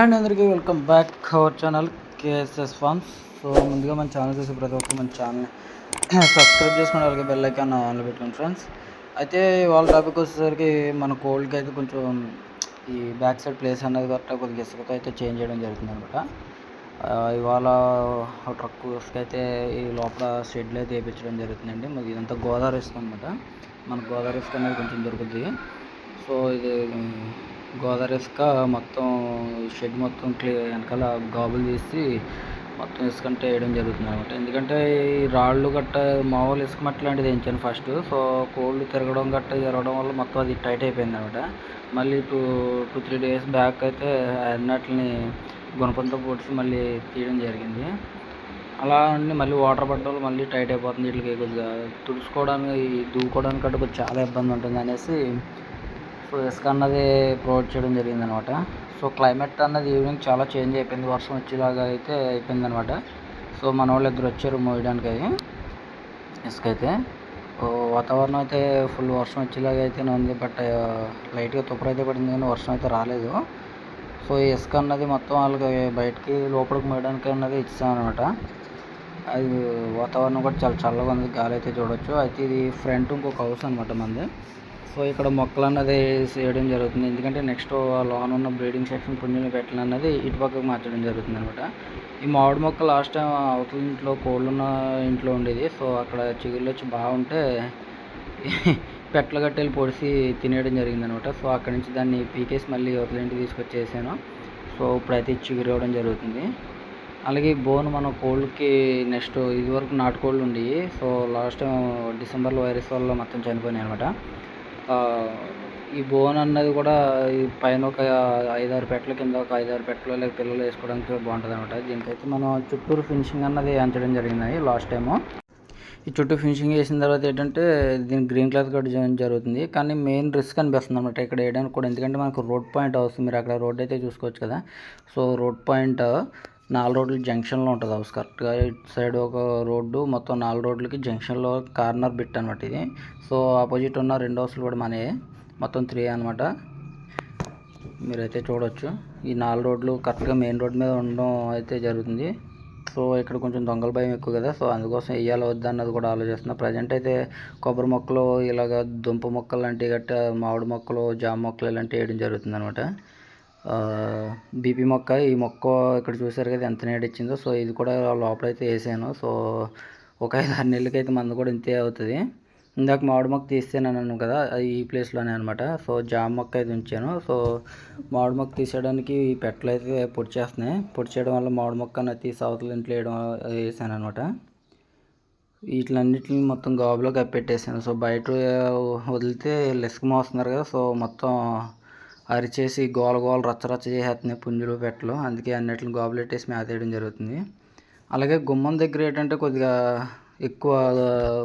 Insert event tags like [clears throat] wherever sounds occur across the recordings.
And అందరికీ welcome back our channel KSS farms so ముందుగా మన ఛానల్ చూసి ప్రతి ఒక్క మన ఛానల్ సబ్స్క్రైబ్ [clears throat] చేసుకుని వాళ్ళకి బెల్ ఐకాన్ ఆన్లో పెట్టుకోండి ఫ్రెండ్స్ అయితే వాళ్ళ టాపిక్ వచ్చేసరికి మన కోల్డ్కి అయితే కొంచెం ఈ బ్యాక్ సైడ్ ప్లేస్ అనేది కరెక్ట్గా కొద్దిగా ఇసుకతో అయితే చేంజ్ చేయడం జరుగుతుంది అనమాట. ఇవాళ ట్రక్ అయితే ఈ లోపల షెడ్లు అయితే వేయించడం జరుగుతుందండి. మరి ఇదంతా గోదావరి ఇసుక అనమాట. మన గోదావరి ఇసుక అనేది కొంచెం దొరుకుతుంది సో ఇది గోదావరి ఇసుక మొత్తం షెడ్ మొత్తం క్లియర్ వెనకాల గాబులు తీసి మొత్తం ఇసుక అంటే వేయడం జరుగుతుంది అనమాట ఎందుకంటే ఈ రాళ్ళు గట్ట మామూలు ఇసుక మట్టి లాంటిది వేయించాను ఫస్ట్. సో కోళ్ళు తిరగడం గట్ట జరగడం వల్ల మొత్తం అది టైట్ అయిపోయింది అనమాట మళ్ళీ two two three days back అయితే అన్నట్లని గుణపంతో పొడిచి మళ్ళీ తీయడం జరిగింది. అలా అండి మళ్ళీ వాటర్ పట్టడం వల్ల మళ్ళీ టైట్ అయిపోతుంది. వీటికి కొద్దిగా తుడుచుకోవడానికి దూకోవడానికి అంటే కొద్దిగా చాలా ఇబ్బంది ఉంటుంది అనేసి సో ఇసుక అన్నది ప్రొవైడ్ చేయడం జరిగింది అనమాట సో క్లైమేట్ అన్నది ఈవినింగ్ చాలా చేంజ్ అయిపోయింది. వర్షం వచ్చేలాగా అయితే అయిపోయింది అనమాట సో మన వాళ్ళు ఇద్దరు వచ్చారు మోయడానికి అది ఇసుక అయితే వాతావరణం అయితే ఫుల్ వర్షం వచ్చేలాగా అయితే ఉంది. బట్ లైట్గా తుప్పర అయితే పడింది కానీ వర్షం అయితే రాలేదు. సో ఈ ఇసుక అన్నది మొత్తం వాళ్ళకి బయటికి లోపలికి మోయడానికి అన్నది ఇచ్చామన్నమాట అది వాతావరణం కూడా చాలా చల్లగా ఉంది. గాలి అయితే చూడొచ్చు. అయితే ఇది ఫ్రంట్ ఇంకొక హౌస్ అనమాట మంది సో ఇక్కడ మొక్కలు అన్నది వేయడం జరుగుతుంది. ఎందుకంటే నెక్స్ట్ లోన్ ఉన్న బ్రీడింగ్ సెక్షన్ పుంజుని పెట్టాలన్నది ఇటు పక్కకు మార్చడం జరుగుతుంది అనమాట ఈ మామిడి మొక్క లాస్ట్ టైం అవతల ఇంట్లో కోళ్ళు ఉన్న ఇంట్లో ఉండేది. సో అక్కడ చిగుళ్ళు వచ్చి బాగుంటే [laughs] పెట్టలు గట్టెలు పొడిసి తినేయడం జరిగింది అనమాట సో అక్కడి నుంచి దాన్ని పీకేసి మళ్ళీ అవతల ఇంటికి తీసుకొచ్చేసాను. సో ఇప్పుడైతే చిగురు ఇవ్వడం జరుగుతుంది. అలాగే బోన్ మన కోళ్ళకి నెక్స్ట్ ఇదివరకు నాటుకోళ్ళు ఉండేవి. సో లాస్ట్ టైం డిసెంబర్లో వైరస్ వల్ల మొత్తం చనిపోయినాయి అనమాట ఈ బోన్ అన్నది కూడా ఈ పైన ఒక ఐదారు పెట్టల కింద ఒక ఐదారు పెట్టలు లేక పిల్లలు వేసుకోవడానికి బాగుంటుంది అనమాట దీనికైతే మనం చుట్టూరు ఫినిషింగ్ అన్నది అంచడం జరిగింది లాస్ట్ టైము. ఈ చుట్టూ ఫినిషింగ్ చేసిన తర్వాత ఏంటంటే దీని గ్రీన్ క్లాత్ కూడా చేయడం జరుగుతుంది. కానీ మెయిన్ రిస్క్ అనిపిస్తుంది అనమాట ఇక్కడ వేయడానికి కూడా. ఎందుకంటే మనకు రోడ్ పాయింట్ అవసరం. మీరు అక్కడ రోడ్ అయితే చూసుకోవచ్చు కదా. సో రోడ్ పాయింట్ నాలుగు రోడ్లు జంక్షన్లో ఉంటుంది. హౌస్ కరెక్ట్గా ఇటు సైడ్ ఒక రోడ్డు మొత్తం నాలుగు రోడ్లకి జంక్షన్లో కార్నర్ బిట్ అనమాట ఇది. సో ఆపోజిట్ ఉన్న రెండు హౌస్లు కూడా మనే మొత్తం త్రీ అనమాట మీరైతే చూడొచ్చు. ఈ నాలుగు రోడ్లు కరెక్ట్గా మెయిన్ రోడ్ మీద ఉండడం అయితే జరుగుతుంది. సో ఇక్కడ కొంచెం దొంగల భయం ఎక్కువ కదా. సో అందుకోసం వేయాలి వద్దా అన్నది కూడా ఆలోచిస్తున్నా. ప్రజెంట్ అయితే కొబ్బరి మొక్కలు ఇలాగ దుంప మొక్కలు లాంటివి గట్ట మామిడి మొక్కలు జామ మొక్కలు ఇలాంటివి వేయడం జరుగుతుంది అనమాట బీపీ మొక్క ఈ మొక్క ఇక్కడ చూసారు కదా ఎంత నీడిచ్చిందో సో ఇది కూడా లోపలైతే వేసాను. సో ఒక ఐదు ఆరు నెలలకి అయితే మందు కూడా ఇంతే అవుతుంది. ఇందాక మామిడి మొక్క తీసేనాను కదా ఈ ప్లేస్లోనే అనమాట సో జామ మొక్క అయితే ఉంచాను. సో మామిడి మొక్క తీసేయడానికి ఈ పెట్టలు అయితే పొడి చేస్తున్నాయి. పొడి చేయడం వల్ల మామిడి మొక్క అనేది తీసి అవతల ఇంట్లో వేయడం వేసాను అనమాట వీటిలన్నిటిని మొత్తం గాబులో కప్పెట్టేసాను. సో బయట వదిలితే లెస్క్ మోస్తున్నారు కదా సో మొత్తం అరిచేసి గోల గోల రచ్చ రచ్చ చేసేస్తున్నాయి పుంజులు పెట్టలు. అందుకే అన్నిటిని గోబులెట్టేసి మేత వేయడం జరుగుతుంది. అలాగే గుమ్మం దగ్గర ఏంటంటే కొద్దిగా ఎక్కువ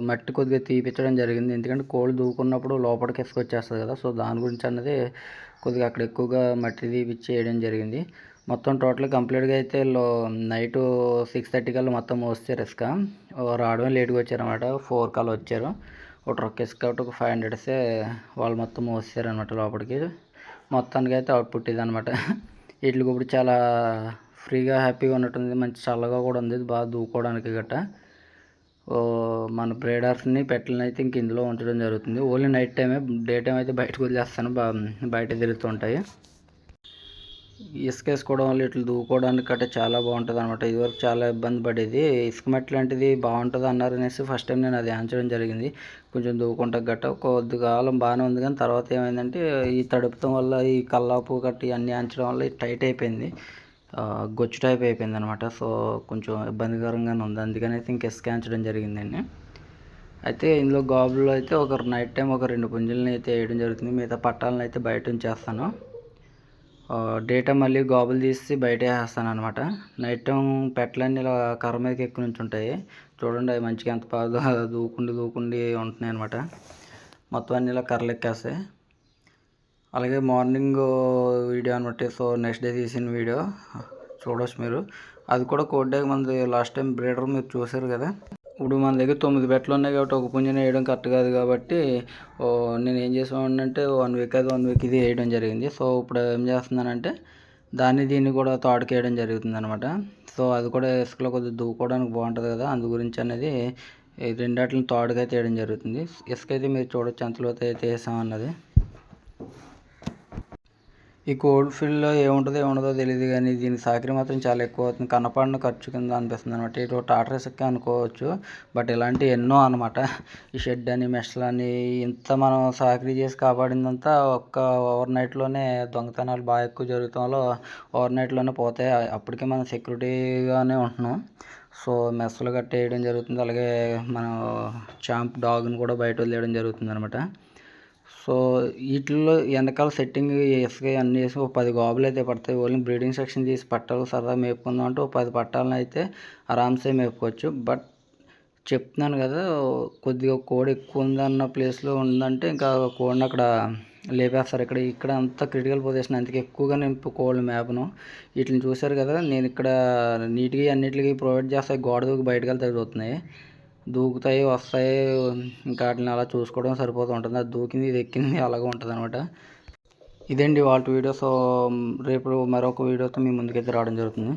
మట్టి కొద్దిగా తీపించడం జరిగింది. ఎందుకంటే కోళ్ళు దూకున్నప్పుడు లోపలికి ఇసుకొచ్చేస్తుంది కదా. సో దాని గురించి అన్నది కొద్దిగా అక్కడ ఎక్కువగా మట్టి తీపిచ్చి వేయడం జరిగింది. మొత్తం టోటల్ కంప్లీట్గా అయితే నైట్ సిక్స్ థర్టీ కల్లా మొత్తం మోస్తారు ఇసుక. రావడమే లేట్గా వచ్చారనమాట ఫోర్ కల్లా వచ్చారు. ఒక ట్రక్ ఇసుక ఒకటి ఒక ఫైవ్ హండ్రెడ్సే వాళ్ళు మొత్తం మోసారు అనమాట లోపలికి. మొత్తానికి అయితే అవుట్పుట్ ఇది అనమాట వీటికి ఇప్పుడు చాలా ఫ్రీగా హ్యాపీగా ఉన్నట్టుంది. మంచి చల్లగా కూడా ఉంది. బాగా దూకోవడానికి గట్ట. మన బ్రేడర్స్ని పెట్టలని అయితే ఇంక ఇందులో ఉంచడం జరుగుతుంది. ఓన్లీ నైట్ టైమే డే టైం అయితే బయటకు వదిలేస్తాను. బయట తిరుగుతుంటాయి ఇసుక వేసుకోవడం వల్ల ఇట్లా దూకోవడానికి అంటే చాలా బాగుంటుంది అనమాట ఇదివరకు చాలా ఇబ్బంది పడేది. ఇసుక మట్టి లాంటిది బాగుంటుంది అన్నారు అనేసి ఫస్ట్ టైం నేను అది ఆంచడం జరిగింది. కొంచెం దూకుంటా గట్ట కొద్ది కాలం బాగానే ఉంది కానీ తర్వాత ఏమైందంటే ఈ తడుపుతం వల్ల ఈ కల్లాపు గట్టి అన్నీ ఆంచడం వల్ల టైట్ అయిపోయింది. గొచ్చు టైప్ అయిపోయింది అనమాట సో కొంచెం ఇబ్బందికరంగానే ఉంది. అందుకని అయితే ఇంక ఇసుక స్కాన్చడం జరిగిందండి అయితే ఇందులో గాబుల్లో అయితే ఒక నైట్ టైం ఒక రెండు పుంజులను అయితే వేయడం జరుగుతుంది. మిగతా పట్టాలను అయితే బయట ఉంచేస్తాను. డేటా మళ్ళీ గాబులు తీసి బయట వేస్తాను అనమాట నైట్ టైం పెట్టలన్నీ ఇలా కర్ర మీదకి ఎక్కువ నుంచి ఉంటాయి. చూడండి అవి మంచిగా ఎంత బాగా దూకుండి దూకుండి ఉంటున్నాయి అనమాట మొత్తం అన్ని ఇలా కర్రలు ఎక్కేస్తాయి. అలాగే మార్నింగ్ వీడియో అనమాట సో నెక్స్ట్ డే తీసిన వీడియో. చూడవచ్చు మీరు. అది కూడా కోడ్ డే మనది లాస్ట్ టైం బ్రీడర్ మీరు చూసారు కదా. ఇప్పుడు మన దగ్గర తొమ్మిది బెట్లు ఉన్నాయి కాబట్టి ఒక పుంజుని వేయడం కరెక్ట్ కాదు కాబట్టి నేను ఏం చేసామంటే వన్ వీక్ అది వన్ వీక్ ఇది వేయడం జరిగింది. సో ఇప్పుడు ఏం చేస్తున్నానంటే దాన్ని దీన్ని కూడా తోటకేయడం జరుగుతుంది అనమాట సో అది కూడా ఇసుకలో కొద్దిగా దూకోవడానికి బాగుంటుంది కదా అందు గురించి అనేది ఈ రెండాటిని తోడుగా తీయడం జరుగుతుంది. ఇసుక అయితే మీరు చూడొచ్చు ఎంతలో అయితే వేసామన్నది. ఈ కోల్డ్ ఫీల్డ్లో ఏముంటుందో ఏముండదో తెలియదు కానీ దీని సాకరీ మాత్రం చాలా ఎక్కువ అవుతుంది. కనపడిన ఖర్చు కింద అనిపిస్తుంది అనమాట ఇటు టాటర్ ఇసుక అనుకోవచ్చు బట్ ఇలాంటి ఎన్నో అనమాట ఈ షెడ్ అని మెషల్ అని ఇంత మనం సాకరీ చేసి కాపాడిందంతా ఒక్క ఓవర్ నైట్లోనే దొంగతనాలు బాగా ఎక్కువ జరుగుతాలో ఓవర్ నైట్లోనే పోతాయి. అప్పటికే మనం సెక్యూరిటీగానే ఉంటున్నాం. సో మెస్సులు కట్టేయడం జరుగుతుంది. అలాగే మనం చాంప్ డాగ్ని కూడా బయట వదిలేయడం జరుగుతుంది అనమాట సో వీటిల్లో వెనకాల సెట్టింగ్ ఇసుక అన్నీ వేసి ఒక పది గోబులు అయితే పడతాయి. ఓన్లీ బ్రీడింగ్ సెక్షన్ తీసి పట్టాలు సరదా మేపుకుందాం అంటే ఒక పది పట్టాలను అయితే ఆరామ్సే మేపుకోవచ్చు. బట్ చెప్తున్నాను కదా కొద్దిగా కోడి ఎక్కువ ఉందన్న ప్లేస్లో ఉందంటే ఇంకా కోడిని అక్కడ లేపేస్తారు. ఇక్కడ ఇక్కడ అంతా క్రిటికల్ పొజిషన్ అందుకే ఎక్కువగా నేను కోళ్ళు మేపను. వీటిని చూశారు కదా నేను ఇక్కడ నీట్గా అన్నిటికీ ప్రొవైడ్ చేస్తే గోడ దూకి బయటకు వెళ్తే అవుతున్నాయి దూకుతాయి వస్తాయి ఇంకా వాటిని అలా చూసుకోవడం సరిపోతూ ఉంటుంది. అది దూకింది ఇది ఎక్కింది అలాగే ఉంటుంది అనమాట. ఇదండి వాళ్ళ వీడియో? సో రేపు మరొక వీడియోతో మీ ముందుకైతే రావడం జరుగుతుంది.